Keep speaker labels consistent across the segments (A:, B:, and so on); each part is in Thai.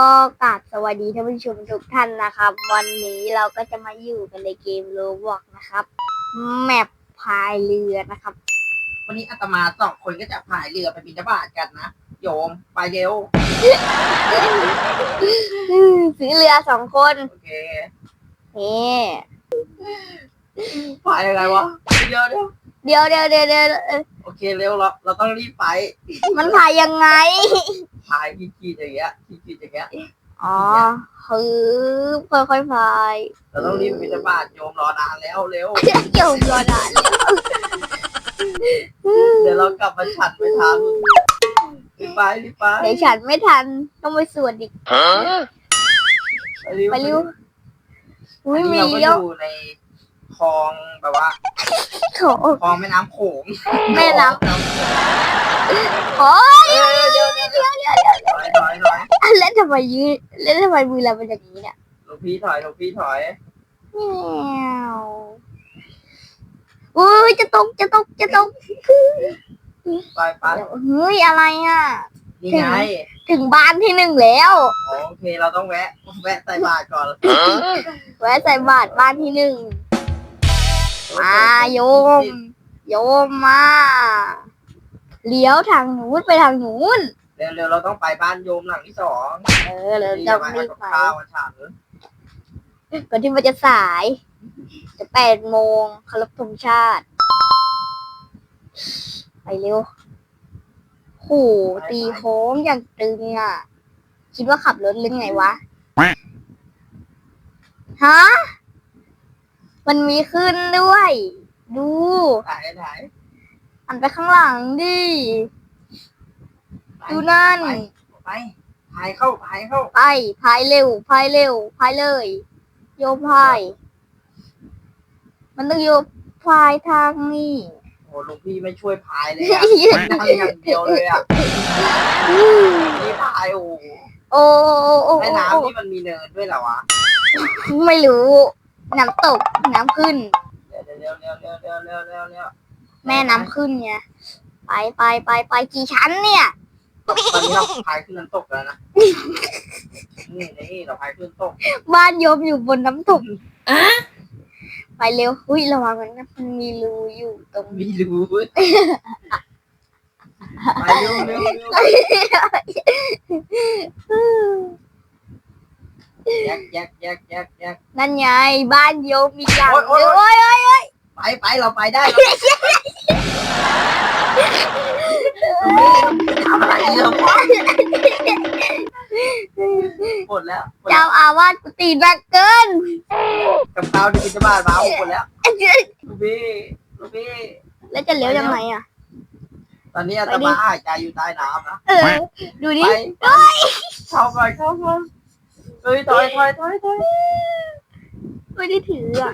A: ก็กราบสวัสดีท่านผู้ชมทุกท่านนะครับ วันนี้เราก็จะมาอยู่กันในเกมโลบอกนะครับ แมปพายเรือนะครับ
B: วันนี้อาตมาสองคนก็จะพายเรือไปบินทบาทกันนะ โยมไปเร็ว
A: ซื้อเรือสองคน
B: โอเค
A: นี่
B: พายอะไรวะเดี๋ยวเดี๋ยว
A: เดี๋ยวเดี๋ยวเดี๋ยวเดี๋ยวเอ่อ
B: โอเคเร็วเราเราต้องรีบไป
A: มันพายยังไง
B: พายขี้ๆอย่างเงี้ยขี้ๆอย่างเงี้ย
A: อ๋อคือค่อยๆพาย
B: เราต้องรีบไปบินทบาทโยมรอนานแล้วเร็ว
A: เกี่ยวรอนาน
B: เดี๋ยวเรากลับมาฉันไปทางรีบไปรีบไป
A: เดี๋ยวฉันไม่ทันต้องไปสวดอีก
B: ไปเร็ว
A: ไปเร็วอุ้ย
B: อัน
A: มี
B: นี้เราก็
A: เลี้
B: อ
A: ยว
B: ยู่ในคลองแบบว่า
A: โถ
B: คลองแม่น้ำโขง
A: แม่น้โอ้ยเดี๋ยวเดี๋ยวเดี๋ยวเดี๋ยวเดี๋ยวเดี๋ยว
B: ถอยถอยถอย
A: แล้วทำไมยืดแล้วทำไมมือเราเป็นอย่างนี้เนี่ย
B: หลวงพี่ถอยหลวงพี่ถอย
A: แมวอุ้ยจะตกจะตกจะตก
B: ไปไป
A: เฮ้ยอะไรอะ
B: นี่ไง
A: ถึงบ้านที่หนึ่งแล้ว
B: โอเคเราต้องแวะแวะใส่บาตรก่อน
A: แวะใส่บาตรบ้านที่หนึ่ง มาโยม โยมมาเลี้ยวทางนู้นไปทางนู้น
B: เร็วๆเราต้องไปบ้านโยมหลังที่สอง
A: เออเรา
B: ที่
A: จะ
B: มา
A: รี
B: ให้
A: บ
B: กับ
A: ไป
B: ข้าวมาฉัน
A: ก่อนที่มันจะสาย จะแปดโมงเคารพธงชาติ ไปเร็วโหตีโค้งอย่างตึงอะ คิดว่าขับรถหรือไงวะ ฮะ มันมีขึ้นด้วย ดู
B: ถ่ายถ่าย
A: หันไปข้างหลังดิ
B: ไป
A: ดูนั่น
B: ไปไป พายเข้า พายเข้า
A: ไป พายเร็ว พายเร็ว พายเลย โยมพาย มันต้องโยมพายทางนี้
B: โอ้หลวงพี่ไม่ช่วยพายเลยอะนั่งอย่างเดียวเลยอะนี่พายโอ้
A: โอ้โอ้โอ้
B: แม่
A: โอ้
B: น้ำนี่มันมีเนินด้วยเหรอวะ
A: ไม่รู้ น้ำตกน้ำขึ้น
B: เร็วเร็วเร็วเร็วเร็วเร็วเร็วเร็ว
A: แม่น้ำขึ้นไงไปไปไปไปกี่ชั้นเนี่ย
B: ตอนนี้เราพายขึ้นน้ำตกแล้วนะ นี่นี่เราพายขึ้นน้ำตก
A: บ้านโยมอยู่บนน้ำตกไปเร็วอุ้ยระวังมันนะมันมีรูอยู่ตรง
B: มีรูไปเร็วเร็วเร็ว แยกแยกแยกแยกแยก
A: นั่นไงบ้านโยมมีอย่าง
B: โอ๊
A: เดี
B: ย
A: ยว
B: โอ๊
A: โอ้ยโอ้ย
B: ไปไปเราไปได้ทำอะไรเราหมดแล้วหมดแล้ว
A: เจ้าอาวาสกุฏิหนักเกิน
B: กับข้าวที่กินจะบ้านมาหมดแล้วลูกพี่ลูกพี่
A: แล้วจะเลี้ยวยังไงอะ
B: ตอนนี้อาตมาหายใจอยู่ใต้น้ำนะ
A: เออดูดิ
B: ไปเข้าไปเข้าไป เฮ้ยถอยถอยถอยถอย
A: ไม่ได้ถืออะ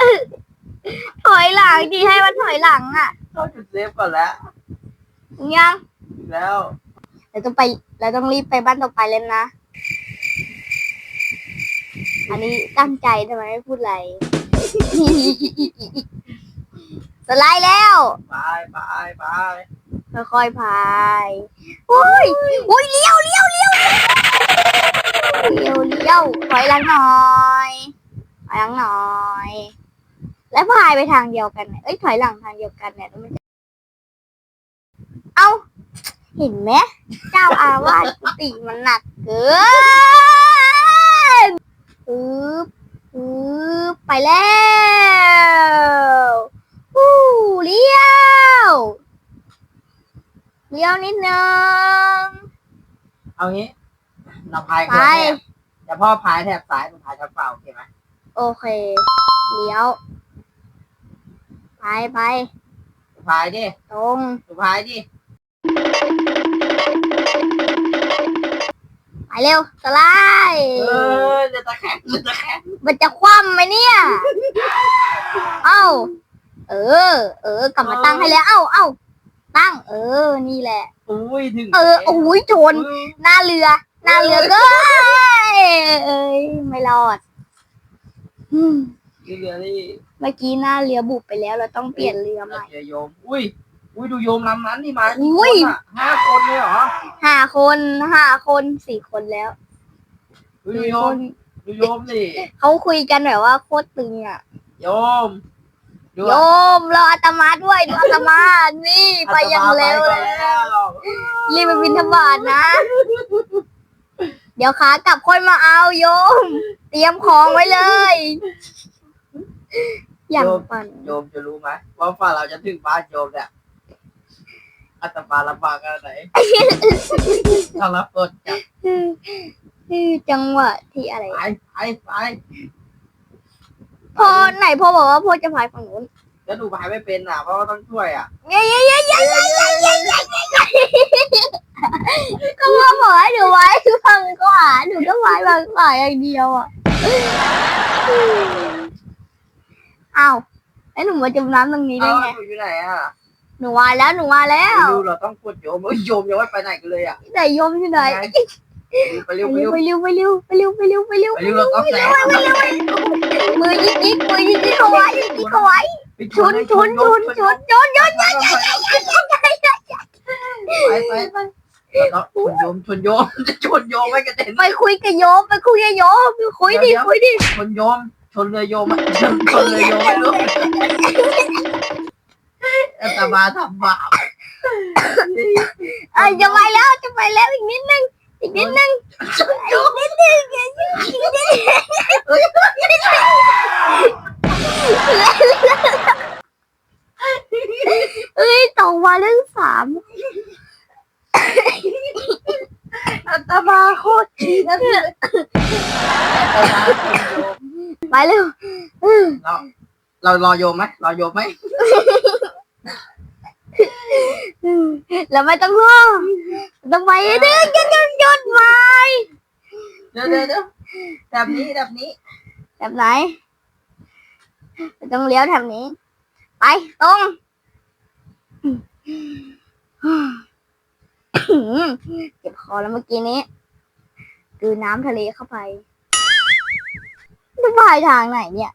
A: เออถอยหลังดีให้มันถอยหลังอะ
B: เข้าจุดเซฟก่อนแล้ว
A: ถึงยัง
B: ถึงแล้ว
A: เราต้องไปเราต้องรีบไปบ้านต่อไปเลยนะ อันนี้ตั้งใจทำไมไม่พูดอะไร สไลด์แล้ว
B: ไปไปไป
A: ค่อยๆพาย โอ้ยโอ้ยเลี้ยวเลี้ยวเลี้ยว เลี้ยวเลี้ยวถอยหลังหน่อยถอยหลังหน่อย แล้วพายไปทางเดียวกันเนี่ยเอ้ยถอยหลังทางเดียวกันเนี่ยแล้วมันจะเอาเห็นไหมเจ้าอาวาสกุฏิมันหนักเกินปึ๊บปึ๊บไปแล้วฮู้เลี้ยวเลี้ยวนิดนึง
B: เอางี้ เราพาย
A: ไป
B: คนละแถบเดี๋ยวพ่อพายแถบซ้ายหนูพายแถบขวาโอเคไหม
A: โอเคเลี้ยวไปไป
B: หนูพายดิ
A: ตรง
B: หนูพายดิ
A: ไปเร็วสไลด์
B: เออจะตะแคงจะตะแคง
A: มันจะคว่ำไหมเนี่ย เอ้า เออ เออกลับมาตั้งให้แล้ว เอ้าเอ้าตั้ง เออ นี่แหละ
B: อุ้ยถึง
A: เออโอ้ยชน
B: อุ้ย
A: หน้าเรือห น้าเรือก็เอ้ยไม่รอดอืม
B: เรือนี่
A: เมื่อกี้หน้าเรือบุบไปแล้ว เราต้องเปลี่ยนเรือใหม่
B: เรือโยม อุ้ย อุ้ยดูโยมลำนั้นที่มา
A: อุ้
B: กี่
A: ย
B: คนอะห้าคนเลยเหรอ
A: ห้าคนห้าคนสี่คนแล้ว
B: ดูโยมดูโยมดิ
A: เขาคุยกันแบบว่าโคตรตึงอะ
B: โยมดู
A: โยมรออาตมาด้วยดูอาตมานี่ไปอยังเร็ว
B: ไป
A: เลย
B: แล้ว
A: รีบไปบินทบาทนะ เดี๋ยวขากลับค่อยมาเอาโยม เตรียมของไว้เลย อย่างปั่น
B: โยมจะรู้ไหมว่าฝ่าเราจะถึงบ้านโยมเนี่ยอาตมาลำบากขนาดไหนถ้ารับกดจะ
A: จังหวะที่อะไร
B: ไปไปไป
A: พ่อไหนพ่อบอกว่าพ่อจะพายฝั่งนู้น
B: แล้วดูพายไม่เป็นอะ เพราะว่าต้องช่วยอะ
A: เย้เย้เย้เย้เย้เย้เย้เย้เย้ก็พ่อบอกให้หนูไว้ฝั่งขวาหนูก็ไว้ฝั่งขวายอย่างเดียวอะอ้าวแล้หนูมาจมน้ำตรงนี้ได้
B: เอา
A: ไง
B: หนูอยู่ไหนอะ
A: หนูมาแล้วหนูมาแล้ว
B: ดูเราต้องกดโยมเอ้ยโยมยังไม่ไปไหนกันเลยอะ
A: ไหนโยมที่ไหน
B: ไปเร็วไปเร็ว
A: ไปเร็วไปเร็วไปเร็วไปเร็วไปเร็ว
B: ไปเร็วเราต้องแซง
A: มือยิกยิกมือยิกยิกเขาไว้ยิกยิกเขาไว้ ชุนชุนชุนชุนชุนชุน
B: ไปไปไปเราชนโยมชนโยมจะชนโยมไม่กระเด็น
A: ไปคุยกับโยมไปคุยกับโยมคุยดิคุยดิ
B: ชนโยมชนเลยโยมชนชนเลยโยมไม่รู้อาตมาทำบาป
A: เออจะไปแล้วจะไปแล้วอีกนิดนึงอีกนิดนึงอีกนิดนึงอีกนิดนึง เอ้ยตกมาเรื่องสาม
B: อาตมาโคตรขี้นะเนี่ยอาตมาชนโยม
A: ไปเร็ว
B: เราเรารอโยมไหมรอโยมไหม
A: แล้วไม่ต้องรอต้องไปเด้อหยุดหยุดหยุดไป
B: เดี๋ยวเดี๋ยวเดี๋ยวแบบนี้แบบนี้
A: แบบไหน ต้องเลี้ยวแถบนี้ ไปตรง เจ็บคอแล้วเมื่อกี้นี้คือน้ำทะเลเข้าไปจะพายทางไหนเนี่ย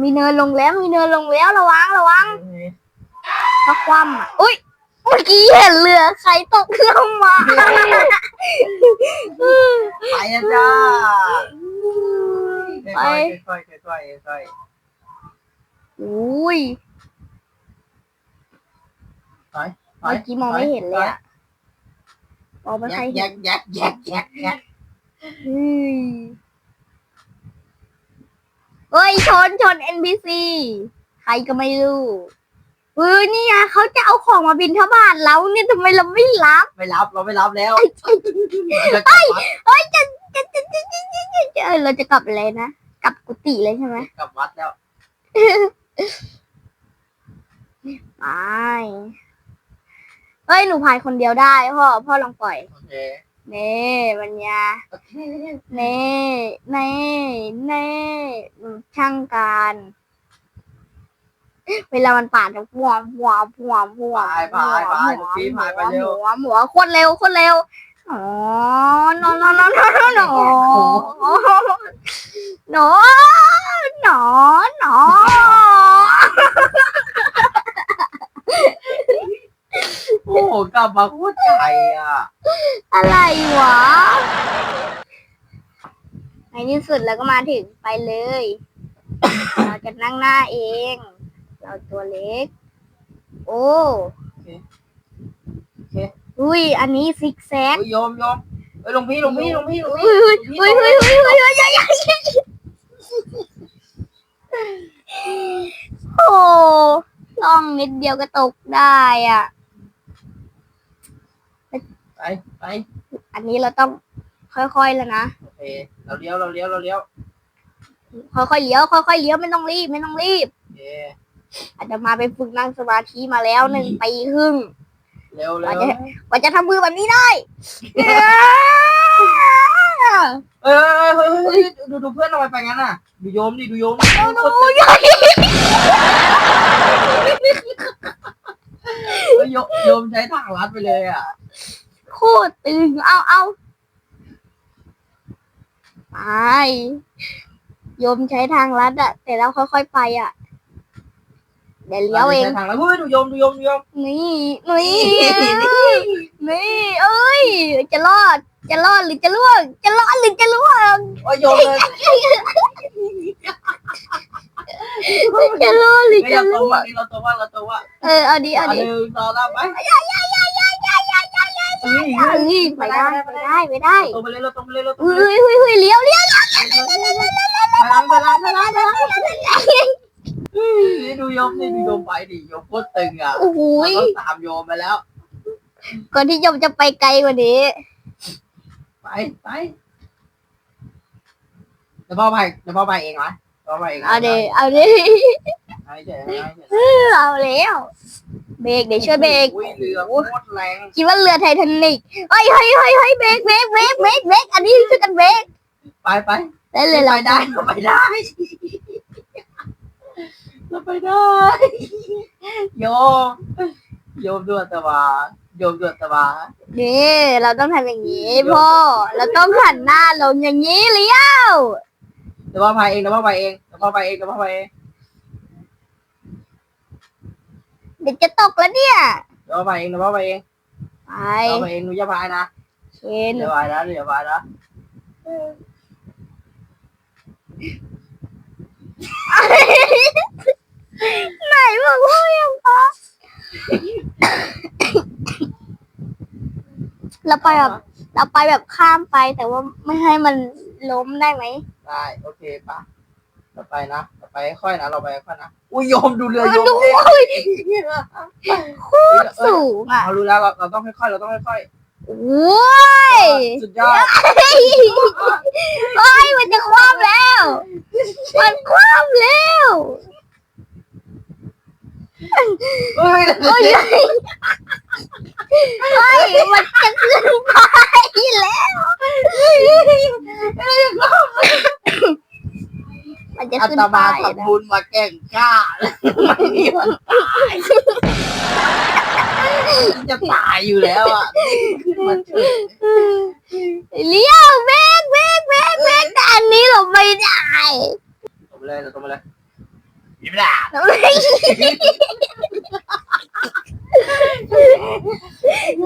A: มีเนินลงแล้ว มีเนินลงแล้วระวังระวังถ้าคว่ำอะอุ้ยเมื่อกี้เห็นเรือใครตกลงมา
B: ไปอะจ้า
A: ไป
B: ค่อยๆค่อยๆค่อยๆ ค่อย
A: อุ้ย
B: ๆ
A: เมื่อกี้มองไม่เห็นเลยอะมองไม่
B: แย
A: ค่อย
B: กแย
A: เห็น
B: กแยกแยกแยกแยก
A: เฮ้ยเฮ้ยชนชน NPC ใครก็ไม่รู้เฮ้ยนี่ไงเขาจะเอาของมาบินทบาทเราเนี่ยทำไมเราไม่รับ
B: ไม่รับเราไม่รับแล้ว
A: เฮ้ยจะจะจะจะจะจะจะจะเออเราจะกลับเลยนะ กลับกุฏิเลยใช่ไหม
B: กลับวัดแล้ว
A: ไป เฮ้ยหนูพายคนเดียวได้พ่อพ่อลองปล่อย
B: โอเค
A: เน่ปัญญา
B: โอเค
A: เน่เน่เน่ช่างการเวลามันปาดจะหัวหัวหัวหัว
B: พายพายพายหนูพี่พายไปเร็ว
A: หัวหัวโคตรเร็วโคตรเร็วอ๋อนอนนอนนอนนอนนอนนอน
B: อ้โหกลับมาโคตรใจอะ
A: อะไรวะในที่สุดเราก็มาถึงไปเลย เราจะนั่งหน้าเอง เราตัวเล็ก โอ้
B: โอเค
A: อุ้ยอันนี้ซิกแซก
B: เฮ้ยโยมโยมเฮ้ยหลวงพี่หลวงพี่หลวงพี่หลวง
A: เฮ้
B: พี่
A: ยเฮ้ยเฮ้ยเฮ้ยเฮ้ยเฮ้ยเฮ้ยเฮ้ยเฮ้ยโอ้ล่องนิดเดียวก็ตกได้อะ
B: ไปไป
A: อันนี้เราต้องค่อยๆแล้วนะ
B: โอเคเราเลี้ยวเราเลี้ยวเราเลี้ยว
A: ค่อยๆเลี้ยวค่อยๆเลี้ยวไม่ต้องรีบไม่ต้องรีบ
B: โอเค
A: อาจจะมาไปฝึกนั่งสมาธิมาแล้วหนึ่งปีครึ่ง
B: เร็วเร็ว
A: กว่าจะทำมือแบบนี้ได้
B: เอ้ยเฮ้ยเฮ้ยดูดูเพื่อนทำไมไปงั้นอะดูโยมดิดูโยม
A: โอ้โห
B: เฮ้ยโยมโยมใช้ทางลัดไปเลยอะ
A: โคตรตึงเอาเอาไปโยมใช้ทางลัดอะแต่เราค่อยๆไปอะเดี๋ยวเลี้ยวเอง
B: ใช้ทางลัดเฮ้ยดูโยมดูโยมดูโยม
A: นี่นี่นี่เอ้ย จะรอด จะรอดหรือจะล่วง จะรอดหรือจะล่วง
B: โอ้ยโยมเลย
A: จะรอดหรือ
B: ไม่
A: จะ
B: เรา
A: ร
B: ตัว
A: อ
B: ว่า
A: ด
B: เราตัวว่าเราตัวว่า
A: เออเอาดีเอา
B: เอา
A: ดี
B: หนึ่งสองสามไปเฮ้ย
A: เฮ้ยไปได้ไปได้ไปได้
B: ตัวไปเลยเราตัวไปเลยเราตัว
A: เฮ้
B: ไปเลย
A: ยเฮ้ยเฮ้ยเลี้ยวเลี้ยว
B: พลังพลังพลังพลังนี่ดูโยมนี่ดูโยมไปดิโยมโคตรตึงอะ
A: โอ้โห
B: เราต้องตามโยมไปแล้ว
A: ก่อนที่โยมจะไปไกลกว่านี้
B: ไปไปเดี๋ยวพ่อไปเดี๋ยวพ่อไปเองไหมพ่อไปเอง
A: เอาดิเอาดิ
B: ให้เฉยให้เฉย
A: เอาแล้ว เบรกเดี๋ยวช่วยเบรก
B: อุ้ยเรือโคตรแรง
A: คิดว่าเรือไททานิกเฮ้ยเฮ้ยเฮ้ยเฮ้ยเบรกเบรกเบรกเบรกเบรกอันนี้ช่วยกันเบรก
B: ไปไป
A: ได้เลยเรา
B: ไปได้เราไปได้เราไปได้โยมโยมด้วยตะวาโยมด้วยตะวา
A: นี่เราต้องทำอย่างนี้พ่อเราต้องหันหน้าลงอย่างนี้เลี้ยว
B: เดี๋ยวพ่อไปเองเดี๋ยวพ่อไปเองเดี๋ยวพ่อไปเองเดี๋ยวพ่อไปเอง
A: เดี๋ยวจะตกแล้วเนี่ย
B: เดี๋ยวพ่อไปเองเดี๋ยวพ่อไปเอง
A: ไป
B: เดี๋ยวพ่อไปเองหนูอย่าพายนะ
A: เชน
B: เดี๋ยวพายนะเดี๋ยวพายนะ
A: ไหนบอกว่ายังพอเราไปแบบเราไปแบบข้ามไปแต่ว่าไม่ให้มันล้มได้ไหม
B: ได้โอเคปะ เราไปนะเราไปค่อยนะเราไปค่อยนะอุ้ยโยมดูเรือโยม
A: ดู
B: ดิ
A: โคตรสูงอะ
B: เรารู้แล้วเราเราต้องค่อยๆเราต้องค่อย
A: โอ้ย
B: ๆสุดยอด
A: เฮ้ยมันจะคว่ำแล้ว มันคว่ำแล้ว
B: เฮ้ย
A: โอ้ยเฮ้ยมันจะขึ้นไปแล้วมัน จะ
B: อา
A: ขึ้น
B: ต
A: ไป
B: มา
A: นะ
B: ทำบุญมาแก่งกล้าไม่มีวันตายจะตายอยู่แล้วอะขึ้นมาเฉย
A: เลี้ยวเบรกเบรกเบรกเบรกแต่อันนี้เราไม่ได้
B: ตบไปเลยตบไปเลยยิ้มด่า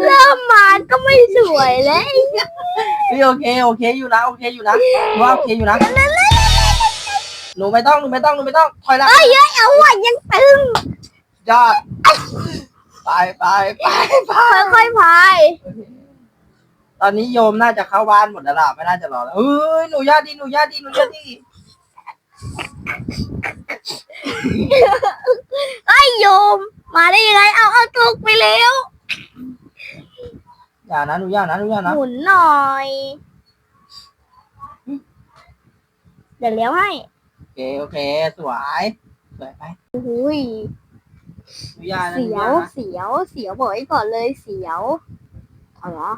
A: เริ่มมาก็ไม่สวยแล้ว
B: เฮ้ยโอเคโอเคอยู่นะโอเคอยู่นะว่าโอเคอยู่นะห นูไม่ต้องหนูไม่ต้องหนูไม่ต้องถอยหละ
A: เอ้ยเอ้ยเอาว่ะยังตึง
B: ยอดไปไปไปไป
A: ค่อยๆพาย
B: ตอนนี้โยมน่าจะเข้าบ้านหมดแล้วล่ะไม่น่าจะรอแล้วเอ้ยหนูญาติดีหนูญาติดีหนูญาติดี
A: ไอ้ยโยม มาได้ยังไงเอาเอาตกไปแล้ว
B: อย่านะหนูอย่านะหนูอย่านะ
A: หมุนหน่อย เดี๋ยวเลี้ยวให้
B: โอ เคโอเค สวย สวยไป
A: อุ้ย
B: หนูอย่านะห
A: เสี
B: นู
A: ย
B: อย่าวนะ
A: เสียวเสียวบอกไว้ก่อนเลยเสียวเอาเหรอ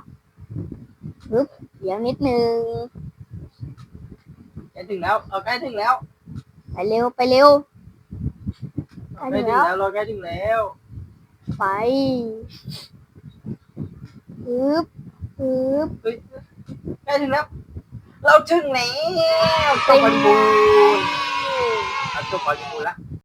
A: ปึ๊บเดี๋ยวนิดนึง
B: ใกล้ถึงแล้วเราใกล้ถึงแล้ว
A: ไปเร็วไปเร็ว
B: เราใกล้ถึงแล้วเราใกล้ถึงแล้ว
A: ไปปึ๊บปึ๊บ
B: เฮ้ยใกล้ถึงแล้ว เราถึงแล้วจบบริบูรณ์เราจบบริบูรณ์แล้ว